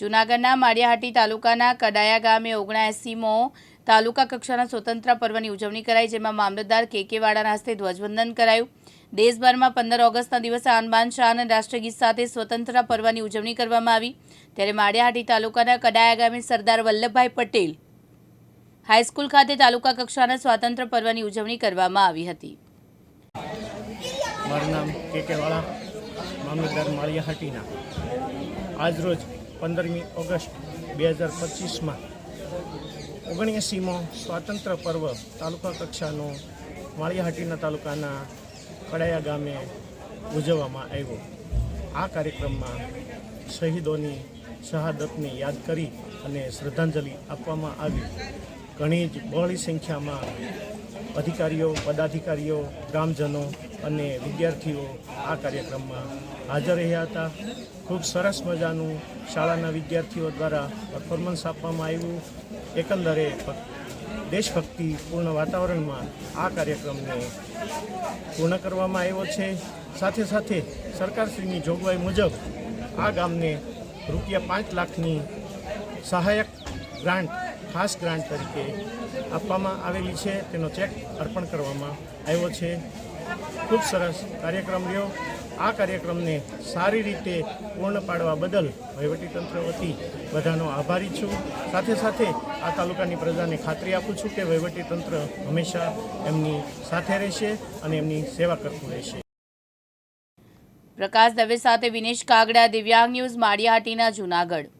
જૂનાગઢના માળિયાહાટી તાલુકાના કડાયા ગામે ઓગણએંસીમો તાલુકા કક્ષાના સ્વતંત્ર પર્વની ઉજવણી કરાઈ, જેમાં મામલતદાર કે કે વાડાના હસ્તે ધ્વજવંદન કરાયું. દેશભરમાં પંદર ઓગસ્ટના દિવસે આનબાન અને રાષ્ટ્રગીત સાથે સ્વતંત્ર પર્વની ઉજવણી કરવામાં આવી. ત્યારે માળિયાહાટી તાલુકાના કડાયા ગામે સરદાર વલ્લભભાઈ પટેલ હાઈસ્કૂલ ખાતે તાલુકા કક્ષાના સ્વાતંત્ર્ય પર્વની ઉજવણી કરવામાં આવી હતી. મારું નામ કે કે વાળા, મામલતદાર માળિયાહાટીના. આજરોજ પંદરમી ઓગસ્ટ બે હજાર પચીસમાં. ઓગણએંસીમો સ્વાતંત્ર્ય પર્વ તાલુકા કક્ષાનો માળિયાહાટીના તાલુકાના કડાયા ગામે ઉજવવામાં આવ્યો. આ કાર્યક્રમમાં શહીદોની શહાદતને યાદ કરી અને શ્રદ્ધાંજલિ આપવામાં આવી. ઘણી જ બહોળી સંખ્યામાં અધિકારીઓ, પદાધિકારીઓ, ગ્રામજનો અને વિદ્યાર્થીઓ આ કાર્યક્રમમાં હાજર રહ્યા હતા. ખૂબ સરસ મજાનું શાળાના વિદ્યાર્થીઓ દ્વારા પરફોર્મન્સ આપવામાં આવ્યું. એકંદરે ભક- દેશભક્તિપૂર્ણ વાતાવરણમાં આ કાર્યક્રમને પૂર્ણ કરવામાં આવ્યો છે. સાથે સાથે સરકારશ્રીની જોગવાઈ મુજબ આ ગામને રૂપિયા પાંચ લાખની સહાયક ગ્રાન્ટ ખાસ ગ્રાન્ટ તરીકે આપવામાં આવેલી છે. તેનો ચેક અર્પણ કરવામાં આવ્યો છે. ખૂબ સરસ કાર્યક્રમ રહ્યો. આ કાર્યક્રમને સારી રીતે પૂર્ણ પાડવા બદલ વહીવટીતંત્ર વતી બધાનો આભારી છું. સાથે સાથે આ તાલુકાની પ્રજાને ખાતરી આપું છું કે વહીવટીતંત્ર હંમેશા એમની સાથે રહેશે અને એમની સેવા કરતું રહેશે. પ્રકાશ દવે સાથે વિનેશ કાગડા, દિવ્યાંગ ન્યૂઝ, માળિયાહાટીના જૂનાગઢ.